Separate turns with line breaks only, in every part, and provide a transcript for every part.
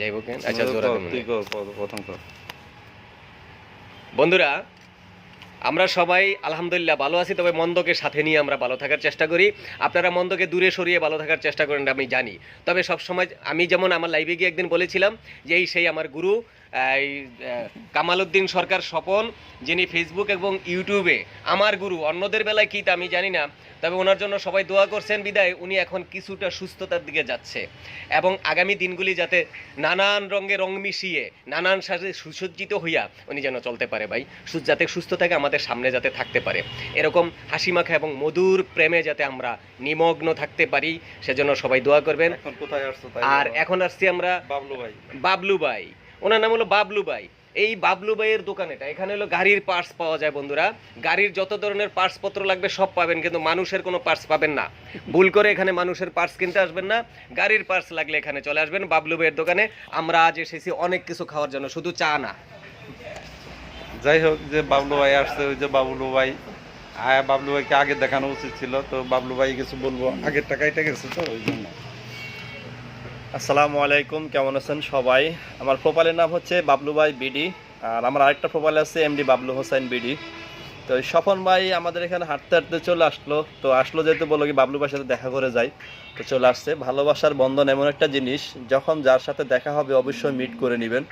যাইব কেন? আচ্ছা জোড়া
প্রথম
বন্ধুরা আমরা সবাই আলহামদুলিল্লাহ ভালো আছি তবে মন্দকে সাথে নিয়ে আমরা ভালো থাকার চেষ্টা করি। আপনারা মন্দকে দূরে সরিয়ে ভালো থাকার চেষ্টা করেন আমি জানি। তবে সবসময় আমি যেমন আমার লাইভে গিয়ে একদিন বলেছিলাম যে এই সেই আমার গুরু কামালউদ্দিন সরকার স্বপন যিনি ফেসবুক এবং ইউটিউবে আমার গুরু অন্যদের বেলায় কী তা আমি জানি না তবে ওনার জন্য সবাই দোয়া করছেন বিদায় উনি এখন কিছুটা সুস্থতার দিকে যাচ্ছে। এবং আগামী দিনগুলি যাতে নানান রঙে রং মিশিয়ে নানান সাজে সুসজ্জিত হইয়া উনি যেন চলতে পারে ভাই যাতে সুস্থ থাকে আমাদের সামনে যাতে থাকতে পারে। এরকম হাসি মাখা এবং মধুর প্রেমে যাতে আমরা নিমগ্ন থাকতে পারি সেজন্য সবাই দোয়া করবেন।
কোথায়
আর এখন আসছি আমরা
বাবলু ভাই।
বাবলু ভাই। ওনার নাম হলো বাবলু ভাই এই বাবলু ভাইয়ের দোকানেটা এখানে হলো গাড়ির পার্টস পাওয়া যায় বন্ধুরা। গাড়ির যত ধরনের পার্টস পত্র লাগবে সব পাবেন, কিন্তু মানুষের কোনো পার্টস পাবেন না। ভুল করে এখানে মানুষের পার্টস কিনতে আসবেন না। গাড়ির পার্টস লাগলে এখানে চলে আসবেন বাবলু ভাইয়ের দোকানে। আমরা আজ এসেছি অনেক কিছু খাওয়ার জন্য, শুধু চা না।
যাই হোক, যে বাবলু ভাই আসছে, ওই যে বাবলু ভাই। বাবলু ভাইকে আগে দেখানো উচিত ছিল, তো বাবলু ভাই কিছু বলব? আগের টাকাইটা গেছে তো, ওই জন্য।
আসসালামু আলাইকুম, কেমন আছেন সবাই? আমার প্রোফাইলের নাম হচ্ছে বাবলু ভাই বিডি আর আমার আরেকটা প্রোফাইল আছে এমডি বাবলু হোসেন বিডি তো স্বপন ভাই আমাদের এখানে হাঁটতে হাঁটতে চলে আসলো, তো আসলো যেহেতু বলল কি বাবলু ভাইয়ের সাথে দেখা করে যাই, তো চলে আসছে। ভালোবাসার বন্ধন এমন একটা জিনিস, যখন যার সাথে দেখা হবে অবশ্যই মিট করে নেবেন।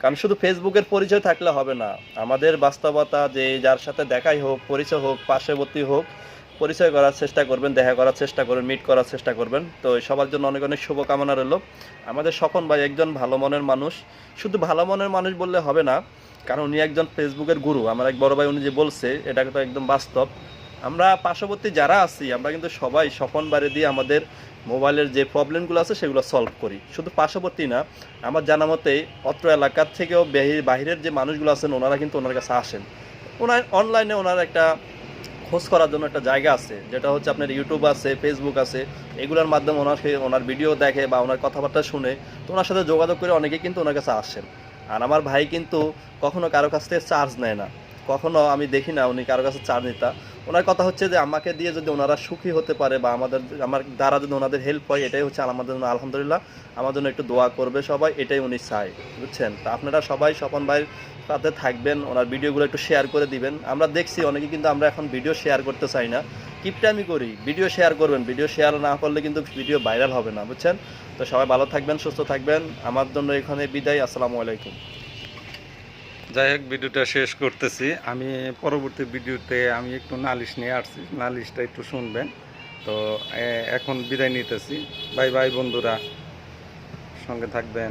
কারণ শুধু ফেসবুকের পরিচয় থাকলে হবে না, আমাদের বাস্তবতা যে যার সাথে দেখাই হোক, পরিচয় হোক, পার্শ্ববর্তী হোক পরিচয় করার চেষ্টা করবেন, দেখা করার চেষ্টা করবেন মিট করার চেষ্টা করবেন। তো সবার জন্য অনেক অনেক শুভকামনা রইল। আমাদের স্বপন ভাই একজন ভালো মনের মানুষ। শুধু ভালো মনের মানুষ বললে হবে না, কারণ উনি একজন ফেসবুকের গুরু। আমার এক বড় ভাই উনি যে বলছে, এটা তো একদম বাস্তব। আমরা পার্শ্ববর্তী যারা আছি, আমরা কিন্তু সবাই স্বপন বাড়ি দিয়ে আমাদের মোবাইলের যে প্রবলেমগুলো আছে, সেগুলো সলভ করি। শুধু পার্শ্ববর্তী না, আমার জানা মতে অত্র এলাকার থেকেও বাহি- বাহিরের যে মানুষগুলো আছেন, ওনারা কিন্তু ওনার কাছে আসেন। ওনার অনলাইনে ওনার একটা খোঁজ করার জন্য একটা জায়গা আছে, যেটা হচ্ছে আপনার ইউটিউব আছে ফেসবুক আছে, এগুলোর মাধ্যমে ওনাকে, ওনার ভিডিও দেখে বা ওনার কথাবার্তা শুনে তো ওনার সাথে যোগাযোগ করে অনেকে কিন্তু ওনার কাছে আসেন। আর আমার ভাই কিন্তু কখনো কারও কাছ থেকে চার্জ নেয় না। কখনো আমি দেখি না উনি কারও কাছে চার্জ নিতা। ওনার কথা হচ্ছে যে আমাকে দিয়ে যদি ওনারা সুখী হতে পারে বা আমাদের, আমার দ্বারা যদি ওনাদের হেল্প হয়, এটাই হচ্ছে আমাদের জন্য আলহামদুলিল্লাহ। আমার জন্য একটু দোয়া করবে সবাই, এটাই উনি চায়, বুঝছেন? তা আপনারা সবাই, স্বপন ভাইয়ের সাথে থাকবেন, ওনার ভিডিওগুলো একটু শেয়ার করে দিবেন। আমরা দেখছি অনেকে কিন্তু আমরা এখন ভিডিও শেয়ার করতে চাই না। কিপটা আমি করি ভিডিও শেয়ার করবেন। ভিডিও শেয়ার না করলে কিন্তু ভিডিও ভাইরাল হবে না, বুঝছেন? তো সবাই ভালো থাকবেন, সুস্থ থাকবেন। আমার জন্য এখানে বিদায়, আসসালামু আলাইকুম।
যাই হোক, ভিডিওটা শেষ করতেছি। আমি পরবর্তী ভিডিওতে আমি একটু নালিশ নিয়ে আসছি। নালিশটা একটু শুনবেন। তো এখন বিদায় নিতেছি। বাই বাই বন্ধুরা। সঙ্গে থাকবেন।